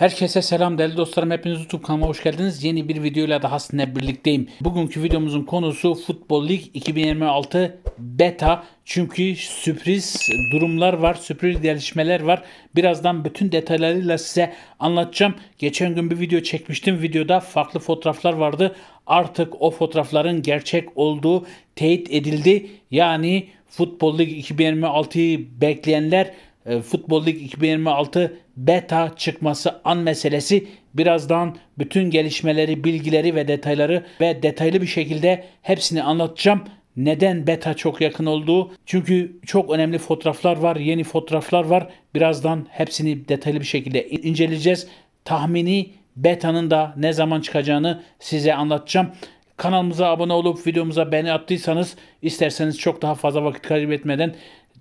Herkese selam değerli dostlarım. Hepiniz YouTube kanalıma hoş geldiniz. Yeni bir videoyla daha sizinle birlikteyim. Bugünkü videomuzun konusu Futbol Lig 2026 Beta. Çünkü sürpriz durumlar var, sürpriz gelişmeler var. Birazdan bütün detaylarıyla size anlatacağım. Geçen gün bir video çekmiştim. Videoda farklı fotoğraflar vardı. Artık o fotoğrafların gerçek olduğu teyit edildi. Yani Futbol Lig 2026'yı bekleyenler e, Futbol Lig 2026 beta çıkması an meselesi birazdan bütün gelişmeleri, bilgileri ve detayları ve detaylı bir şekilde hepsini anlatacağım. Neden beta çok yakın olduğu? Çünkü çok önemli fotoğraflar var, yeni fotoğraflar var. Birazdan hepsini detaylı bir şekilde inceleyeceğiz. Tahmini beta'nın da ne zaman çıkacağını size anlatacağım. Kanalımıza abone olup videomuza beğeni attıysanız isterseniz çok daha fazla vakit kaybetmeden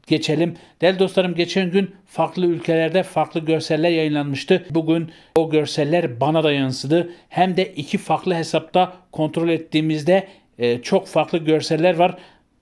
geçelim. Değerli dostlarım geçen gün farklı ülkelerde farklı görseller yayınlanmıştı. Bugün o görseller bana da yansıdı. Hem de iki farklı hesapta kontrol ettiğimizde e, çok farklı görseller var.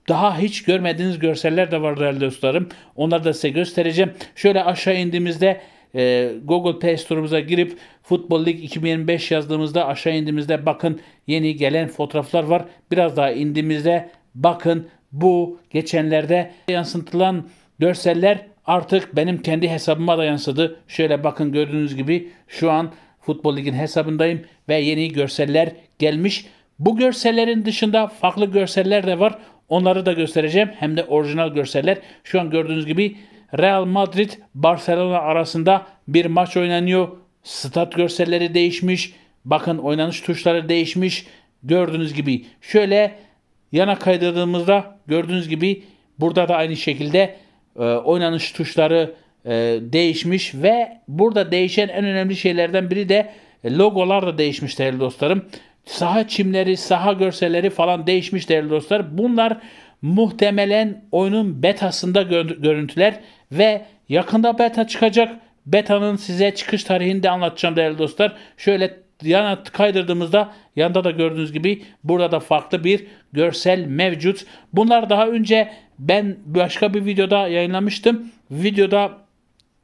Daha hiç görmediğiniz görseller de var değerli dostlarım. Onları da size göstereceğim. Şöyle aşağı indiğimizde e, Google Play Store'umuza girip Futbol Lig 2025 yazdığımızda aşağı indiğimizde bakın yeni gelen fotoğraflar var. Biraz daha indiğimizde bakın bu geçenlerde yansıtılan görseller artık benim kendi hesabıma da yansıdı. Şöyle bakın gördüğünüz gibi şu an Futbol Lig'in hesabındayım ve yeni görseller gelmiş. Bu görsellerin dışında farklı görseller de var. Onları da göstereceğim. Hem de orijinal görseller. Şu an gördüğünüz gibi Real Madrid Barcelona arasında bir maç oynanıyor. Stat görselleri değişmiş. Bakın oynanış tuşları değişmiş. Gördüğünüz gibi şöyle yana kaydırdığımızda gördüğünüz gibi burada da aynı şekilde e, oynanış tuşları e, değişmiş ve burada değişen en önemli şeylerden biri de e, logolar da değişmiş değerli dostlarım. Saha çimleri, saha görselleri falan değişmiş değerli dostlar. Bunlar muhtemelen oyunun betasında gö- görüntüler ve yakında beta çıkacak. Beta'nın size çıkış tarihini de anlatacağım değerli dostlar. Şöyle yana kaydırdığımızda yanında da gördüğünüz gibi burada da farklı bir görsel mevcut. Bunlar daha önce ben başka bir videoda yayınlamıştım. Videoda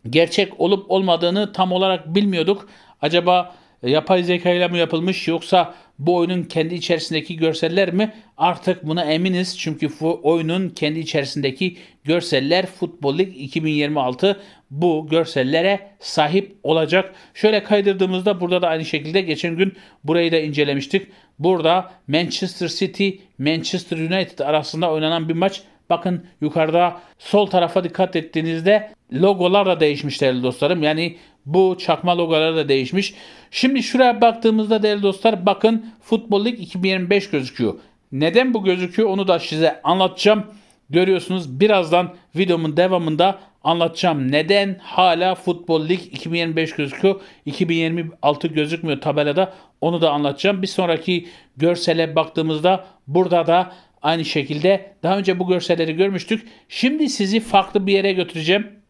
gerçek olup olmadığını tam olarak bilmiyorduk. Acaba yapay zeka ile mi yapılmış yoksa bu oyunun kendi içerisindeki görseller mi? Artık buna eminiz çünkü bu oyunun kendi içerisindeki görseller Futbol Lig 2026 bu görsellere sahip olacak. Şöyle kaydırdığımızda burada da aynı şekilde geçen gün burayı da incelemiştik. Burada Manchester City Manchester United arasında oynanan bir maç. Bakın yukarıda sol tarafa dikkat ettiğinizde logolar da değişmiş değerli dostlarım. Yani bu çakma logolar da değişmiş. Şimdi şuraya baktığımızda değerli dostlar bakın Futbol Lig 2025 gözüküyor. Neden bu gözüküyor onu da size anlatacağım. Görüyorsunuz birazdan videomun devamında anlatacağım. Neden hala Futbol Lig 2025 gözüküyor. 2026 gözükmüyor tabelada. Onu da anlatacağım. Bir sonraki görsele baktığımızda burada da aynı şekilde daha önce bu görselleri görmüştük. Şimdi sizi farklı bir yere götüreceğim.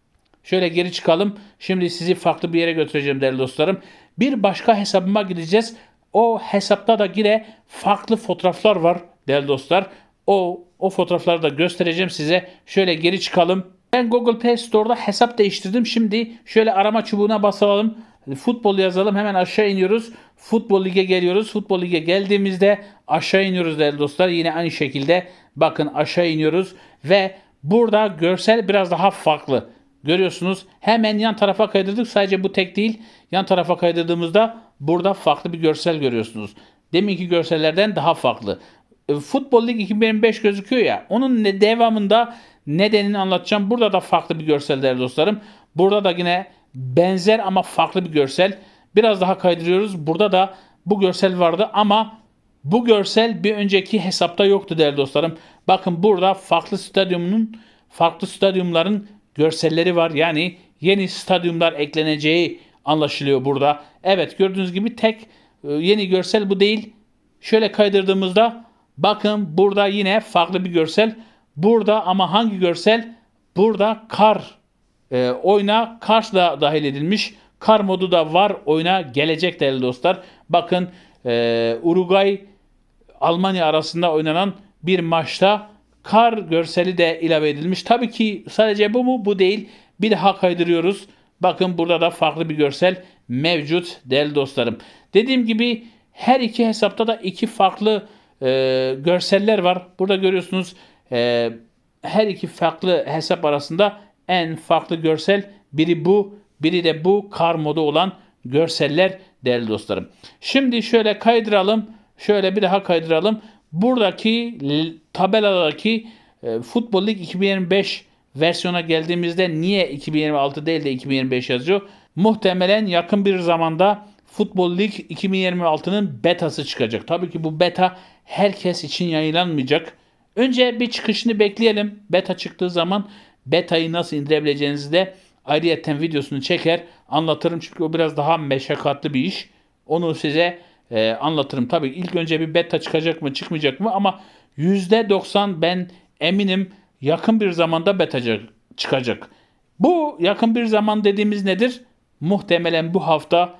Şöyle geri çıkalım. Şimdi sizi farklı bir yere götüreceğim değerli dostlarım. Bir başka hesabıma gideceğiz. O hesapta da yine farklı fotoğraflar var değerli dostlar. O o fotoğrafları da göstereceğim size. Şöyle geri çıkalım. Ben Google Play Store'da hesap değiştirdim. Şimdi şöyle arama çubuğuna basalım. Futbol yazalım. Hemen aşağı iniyoruz. Futbol Lig'e geliyoruz. Futbol Lig'e geldiğimizde aşağı iniyoruz değerli dostlar. Yine aynı şekilde bakın aşağı iniyoruz. Ve burada görsel biraz daha farklı. Görüyorsunuz hemen yan tarafa kaydırdık. Sadece bu tek değil. Yan tarafa kaydırdığımızda burada farklı bir görsel görüyorsunuz. Deminki görsellerden daha farklı. E, Futbol Lig 2025 gözüküyor ya. Onun ne, devamında nedenini anlatacağım. Burada da farklı bir görsel değerli dostlarım. Burada da yine benzer ama farklı bir görsel. Biraz daha kaydırıyoruz. Burada da bu görsel vardı ama bu görsel bir önceki hesapta yoktu değerli dostlarım. Bakın burada farklı stadyumun farklı stadyumların görselleri var. Yani yeni stadyumlar ekleneceği anlaşılıyor burada. Evet gördüğünüz gibi tek e, yeni görsel bu değil. Şöyle kaydırdığımızda bakın burada yine farklı bir görsel. Burada ama hangi görsel? Burada kar e, oyuna kar da dahil edilmiş. Kar modu da var oyuna gelecek değerli dostlar. Bakın e, Uruguay Almanya arasında oynanan bir maçta kar görseli de ilave edilmiş. Tabii ki sadece bu mu? Bu değil. Bir daha kaydırıyoruz. Bakın burada da farklı bir görsel mevcut değerli dostlarım. Dediğim gibi her iki hesapta da iki farklı e, görseller var. Burada görüyorsunuz e, her iki farklı hesap arasında en farklı görsel biri bu, biri de bu kar modu olan görseller değerli dostlarım. Şimdi şöyle kaydıralım. Şöyle bir daha kaydıralım. Buradaki tabeladaki e, Futbol Lig 2025 versiyona geldiğimizde niye 2026 değil de 2025 yazıyor? Muhtemelen yakın bir zamanda Futbol Lig 2026'nın betası çıkacak. Tabii ki bu beta herkes için yayınlanmayacak. Önce bir çıkışını bekleyelim. Beta çıktığı zaman betayı nasıl indirebileceğinizi de ayrıyeten videosunu çeker anlatırım. Çünkü o biraz daha meşakkatli bir iş. Onu size e, anlatırım. Tabii ilk önce bir beta çıkacak mı çıkmayacak mı ama %90 ben eminim yakın bir zamanda beta çıkacak. Bu yakın bir zaman dediğimiz nedir? Muhtemelen bu hafta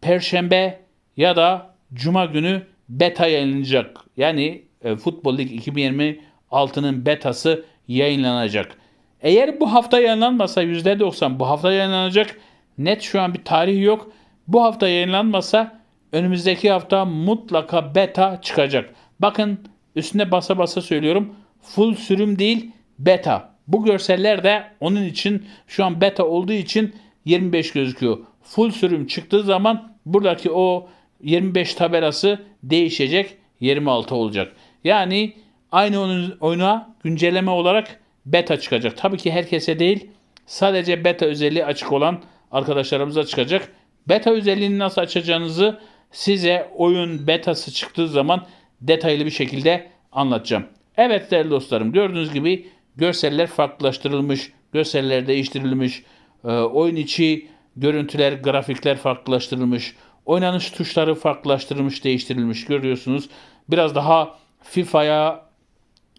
Perşembe ya da Cuma günü beta yayınlanacak. Yani e, Futbol Lig 2026'nın betası yayınlanacak. Eğer bu hafta yayınlanmasa %90 bu hafta yayınlanacak. Net şu an bir tarih yok. Bu hafta yayınlanmasa önümüzdeki hafta mutlaka beta çıkacak. Bakın üstüne basa basa söylüyorum. Full sürüm değil beta. Bu görseller de onun için şu an beta olduğu için 25 gözüküyor. Full sürüm çıktığı zaman buradaki o 25 tabelası değişecek 26 olacak. Yani aynı oyun- oyuna güncelleme olarak beta çıkacak. Tabii ki herkese değil sadece beta özelliği açık olan arkadaşlarımıza çıkacak. Beta özelliğini nasıl açacağınızı size oyun betası çıktığı zaman detaylı bir şekilde anlatacağım. Evet değerli dostlarım gördüğünüz gibi görseller farklılaştırılmış, görseller değiştirilmiş, e, oyun içi görüntüler, grafikler farklılaştırılmış, oynanış tuşları farklılaştırılmış, değiştirilmiş görüyorsunuz. Biraz daha FIFA'ya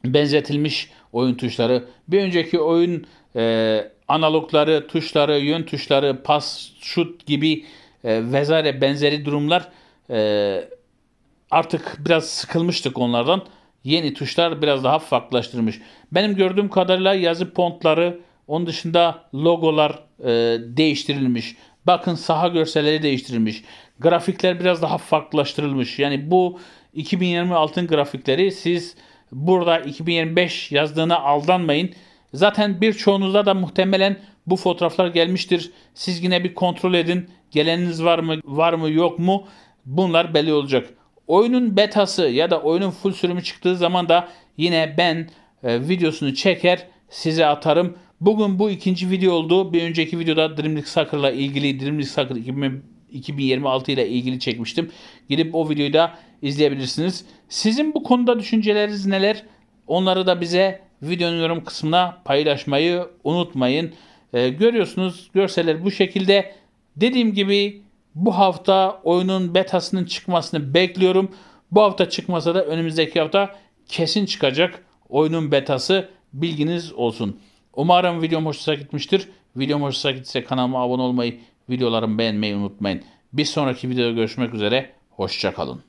benzetilmiş oyun tuşları. Bir önceki oyun e, analogları, tuşları, yön tuşları, pas, şut gibi e, vesaire benzeri durumlar e, artık biraz sıkılmıştık onlardan. Yeni tuşlar biraz daha farklılaştırmış. Benim gördüğüm kadarıyla yazı fontları, onun dışında logolar e, değiştirilmiş. Bakın saha görselleri değiştirilmiş. Grafikler biraz daha farklılaştırılmış. Yani bu 2026'ın grafikleri siz burada 2025 yazdığına aldanmayın. Zaten birçoğunuzda da muhtemelen bu fotoğraflar gelmiştir. Siz yine bir kontrol edin. Geleniniz var mı, var mı, yok mu? Bunlar belli olacak. Oyunun betası ya da oyunun full sürümü çıktığı zaman da yine ben e, videosunu çeker size atarım. Bugün bu ikinci video oldu. Bir önceki videoda Dream League Soccer'la ilgili Dream League Soccer 2000 2026 ile ilgili çekmiştim. Gidip o videoyu da izleyebilirsiniz. Sizin bu konuda düşünceleriniz neler? Onları da bize videonun yorum kısmına paylaşmayı unutmayın. Ee, görüyorsunuz görseller bu şekilde. Dediğim gibi bu hafta oyunun betasının çıkmasını bekliyorum. Bu hafta çıkmasa da önümüzdeki hafta kesin çıkacak oyunun betası bilginiz olsun. Umarım videom hoşunuza gitmiştir. Videom hoşunuza gitse kanalıma abone olmayı, videolarımı beğenmeyi unutmayın. Bir sonraki videoda görüşmek üzere. Hoşçakalın.